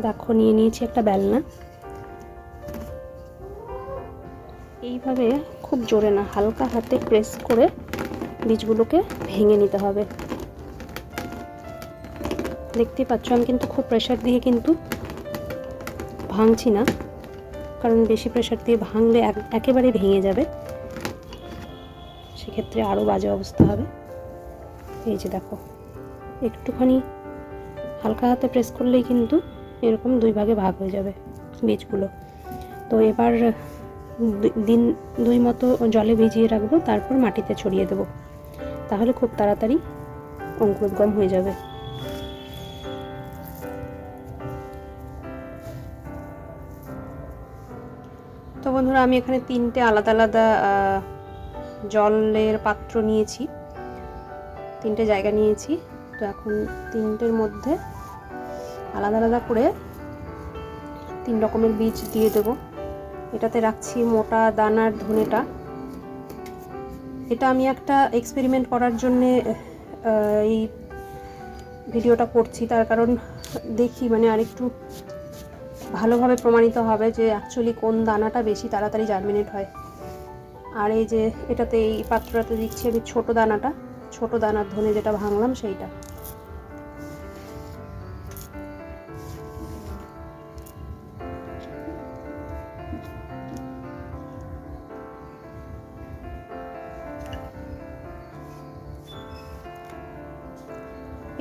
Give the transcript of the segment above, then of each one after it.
দেখো, নিয়ে নিয়েছি একটা বেলনা। এইভাবে খুব জোরে না, হালকা হাতে প্রেস করে বীজগুলোকে ভেঙে নিতে হবে। দেখতেই পাচ্ছ, আমি কিন্তু খুব প্রেশার দিয়ে কিন্তু ভাঙছি না, কারণ বেশি প্রেশার দিয়ে ভাঙলে এক- একেবারে ভেঙে যাবে। সেক্ষেত্রে আরও বাজে অবস্থা হবে। এই যে দেখো, একটুখানি হালকা হাতে প্রেস করলেই কিন্তু এরকম দুই ভাগে ভাগ হয়ে যাবে বীজগুলো। তো এবার দিন দুই মতো জলে ভিজিয়ে রাখব, তারপর মাটিতে ছড়িয়ে দেবো। তাহলে খুব তাড়াতাড়ি অঙ্কুরোদ্গম হয়ে যাবে। তো বন্ধুরা, আমি এখানে তিনটে আলাদা আলাদা জলের পাত্র নিয়েছি। তিনটে জায়গা নিয়েছি। তো এখন তিনটের মধ্যে আলাদা আলাদা করে তিন রকমের বীজ দিয়ে দেব। এটাতে রাখছি মোটা দানার ধনেটা। এটা আমি একটা এক্সপেরিমেন্ট করার জন্যে এই ভিডিওটা করছি। তার কারণ দেখি মানে আরেকটু ভালোভাবে প্রমাণিত হবে যে অ্যাকচুয়ালি কোন দানাটা বেশি তাড়াতাড়ি জার্মিনেট হয়। আর এই যে এটাতে এই পাত্রটাতে দিচ্ছি আমি ছোট দানাটা। ছোট দানার ধনে যেটা ভাঙলাম সেইটা।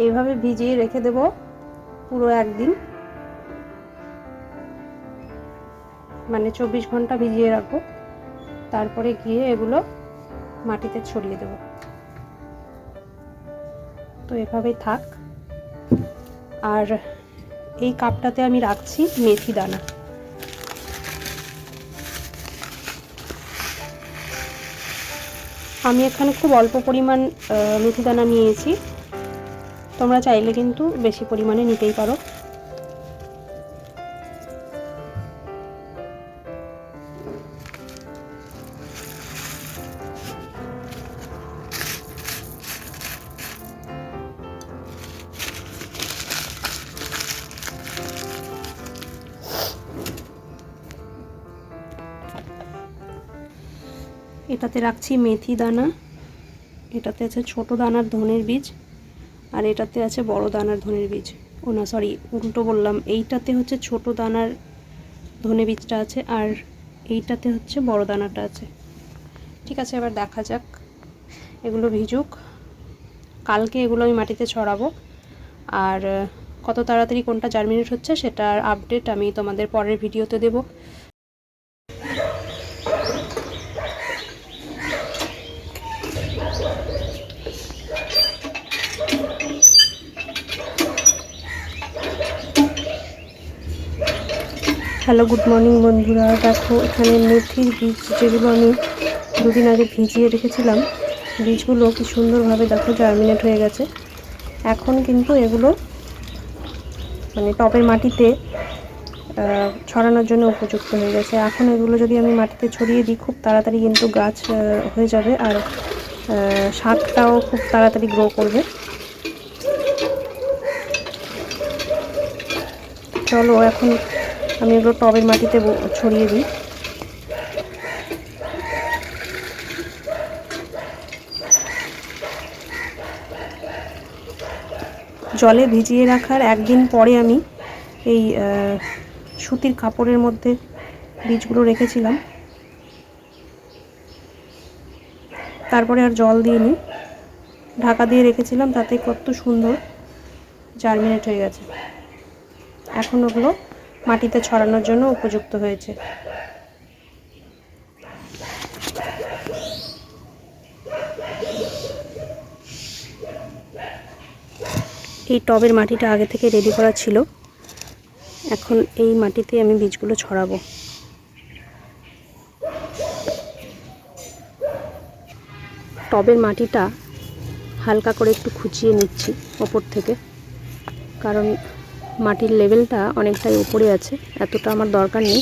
এইভাবে ভিজিয়ে রেখে দেব পুরো একদিন। মানে চব্বিশ ঘণ্টা ভিজিয়ে রাখব। তারপরে গিয়ে এগুলো মাটিতে ছড়িয়ে দেব। তো এভাবেই থাক। আর এই কাপটাতে আমি রাখছি মেথি দানা। আমি এখানে খুব অল্প পরিমাণ মেথি দানা নিয়েছি। তোমরা চাইলে কিন্তু বেশি পরিমাণে নিতেই পারো। এটাতে রাখছি মেথি দানা। এটাতে আছে ছোট দানার ধনের বীজ। আর এটাতে আছে বড় দানার ধনের বীজ। ও না সরি উল্টো বললাম, এইটাতে হচ্ছে ছোট দানার ধনে বীজটা আছে আর এইটাতে হচ্ছে বড় দানাটা আছে। ঠিক আছে, এবার দেখা যাক এগুলো ভিজুক। কালকে এগুলো আমি মাটিতে ছড়াবো। আর কত তাড়াতাড়ি কোনটা জার্মিনেট হচ্ছে সেটার আপডেট আমি তোমাদের পরের ভিডিওতে দেবো। হ্যালো, গুড মর্নিং বন্ধুরা। দেখো, এখানে মেথির বীজ যেগুলো আমি দুদিন আগে ভিজিয়ে রেখেছিলাম, বীজগুলো কি সুন্দরভাবে দেখো জার্মিনেট হয়ে গেছে। এখন কিন্তু এগুলো মানে টবের মাটিতে ছড়ানোর জন্য উপযুক্ত হয়ে গেছে। এখন এগুলো যদি আমি মাটিতে ছড়িয়ে দিই, খুব তাড়াতাড়ি কিন্তু গাছ হয়ে যাবে আর শাকটাও খুব তাড়াতাড়ি গ্রো করবে। চলো, এখন আমি এগুলো টবের মাটিতে ছড়িয়ে দিই। জলে ভিজিয়ে রাখার একদিন পরে আমি এই সুতির কাপড়ের মধ্যে বীজগুলো রেখেছিলাম। তারপরে আর জল দিইনি। ঢাকা দিয়ে রেখেছিলাম, তাতে কত সুন্দর জার্মিনেট হয়ে গেছে। এখন ওগুলো মাটিতে ছড়ানোর জন্য উপযুক্ত হয়েছে। এই টবের মাটিটা আগে থেকে রেডি করা ছিল। এখন এই মাটিতে আমি বীজগুলো ছড়াবো। টবের মাটিটা হালকা করে একটু খুঁচিয়ে নিচ্ছি ওপর থেকে। কারণ মাটির লেভেলটা অনেকটাই উপরে আছে, এতটা আমার দরকার নেই।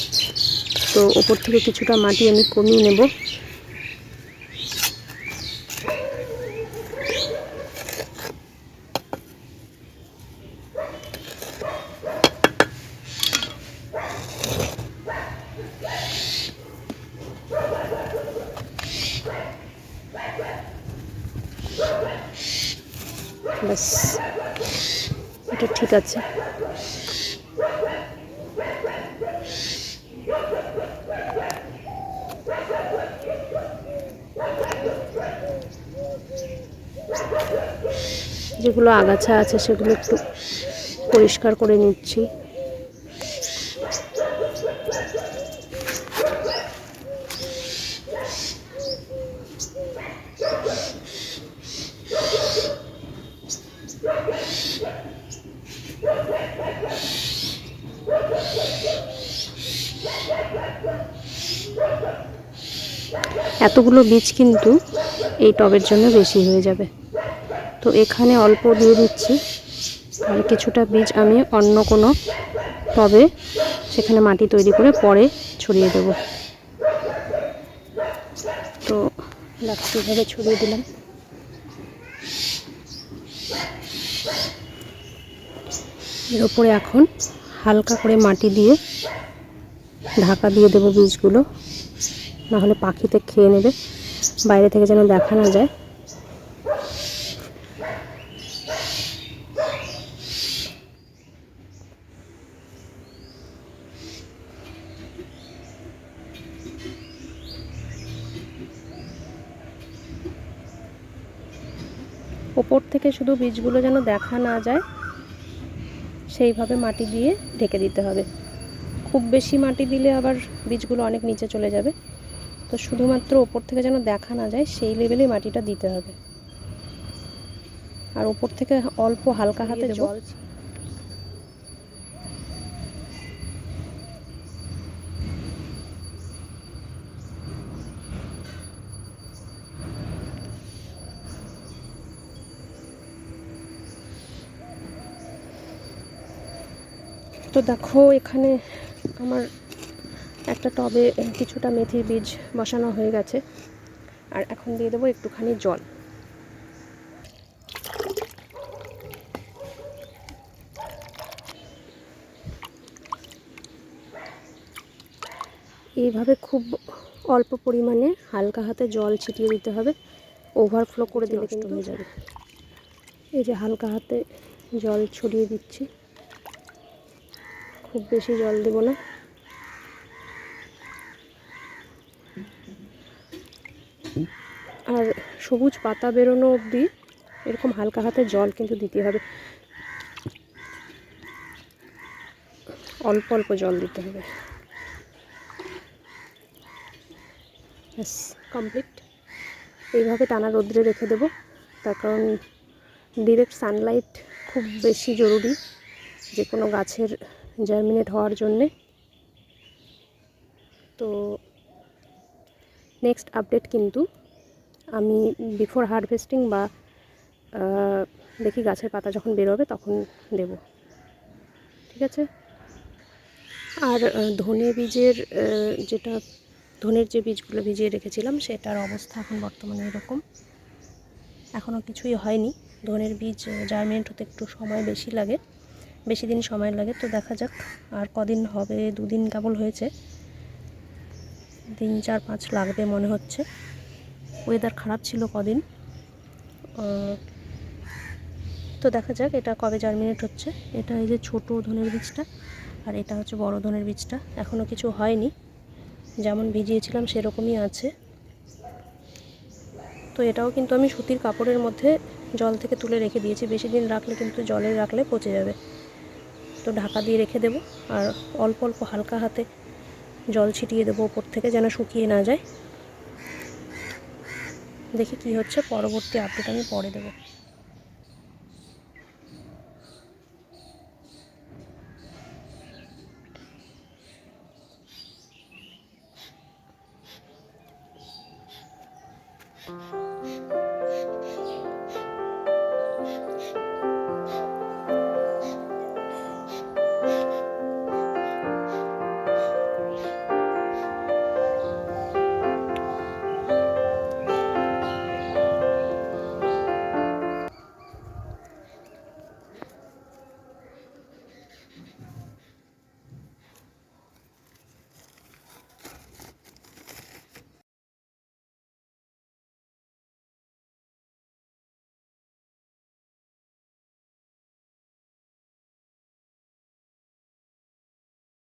তো ওপর থেকে কিছুটা মাটি আমি কমিয়ে নেব। ব্যাস। এটা ঠিক আছে। যেগুলো আগাছা আছে সেগুলো একটু পরিষ্কার করে নিচ্ছি। এতগুলো বীজ কিন্তু এই টবের জন্য বেশি হয়ে যাবে। তো এখানে অল্প দিয়ে দিচ্ছি। আর কিছুটা বীজ আমি অন্য কোনো টবে সেখানে মাটি তৈরি করে পরে ছড়িয়ে দেব। তো লাঠিভাবে ছড়িয়ে দিলাম? এর উপরে এখন হালকা করে মাটি দিয়ে ঢাকা দিয়ে দেবো বীজগুলো। না হলে পাখিতে খেয়ে নেবে। বাইরে থেকে যেন দেখা না যায়। ওপর থেকে শুধু বীজগুলো যেন দেখা না যায়। সেইভাবে মাটি দিয়ে ঢেকে দিতে হবে। খুব বেশি মাটি দিলে আবার বীজগুলো অনেক নিচে চলে যাবে। তো শুধুমাত্র ওপর থেকে যেন দেখা না যায় সেই লেভেলে মাটিটা দিতে হবে। আর ওপর থেকে অল্প হালকা হাতে জল তো দেখো এখানে আমার একটা টবে কিছুটা মেথির বীজ বসানো হয়ে গেছে। আর এখন দিয়ে দেবো একটুখানি জল। এইভাবে খুব অল্প পরিমাণে হালকা হাতে জল ছিটিয়ে দিতে হবে। ওভারফ্লো করে দিলে কিন্তু হয়ে যাবে। এই যে হালকা হাতে জল ছড়িয়ে দিচ্ছি। খুব বেশি জল দেব না। আর সবুজ পাতা বেরোনো অবধি এরকম হালকা হাতে জল কিন্তু দিতে হবে। অল্প অল্প জল দিতে হবে। ব্যাস কমপ্লিট এইভাবে টানা রোদ্রে রেখে দেবো। তার কারণ ডিরেক্ট সানলাইট খুব বেশি জরুরি। যে কোনো গাছের জার্মিনেট হওয়ার জন্যে। তো নেক্সট আপডেট কিন্তু আমি বিফোর হারভেস্টিং বা দেখি গাছের পাতা যখন বেরোবে তখন দেব। ঠিক আছে? আর ধনে বীজের যেটা ধনের যে বীজগুলো ভিজিয়ে রেখেছিলাম সেটার অবস্থা এখন বর্তমানে এরকম। এখনও কিছুই হয়নি। ধনের বীজ জার্মিনেট হতে একটু সময় বেশি লাগে। বেশি দিন সময় লাগে, তো দেখা যাক আর কদিন হবে, দুদিন কেবল হয়েছে। তিন চার পাঁচ লাগবে মনে হচ্ছে। ওয়েদার খারাপ ছিল কদিন। তো দেখা যাক এটা কবে জার্মিনেট হচ্ছে। এটা এই যে ছোটো ধনের বীজটা আর এটা হচ্ছে বড় ধনের বীজটা। এখনও কিছু হয়নি। যেমন ভিজিয়েছিলাম সেরকমই আছে। তো এটাও কিন্তু আমি সুতির কাপড়ের মধ্যে জল থেকে তুলে রেখে দিয়েছি। বেশি দিন রাখলে কিন্তু জলে রাখলে পচে যাবে। তো ঢাকা দিয়ে রেখে দেবো। আর অল্প অল্প হালকা হাতে জল ছিটিয়ে দেবো ওপর থেকে যেন শুকিয়ে না যায়। দেখি কি হচ্ছে, পরবর্তী আপডেট আমি পরে দেবো। Thank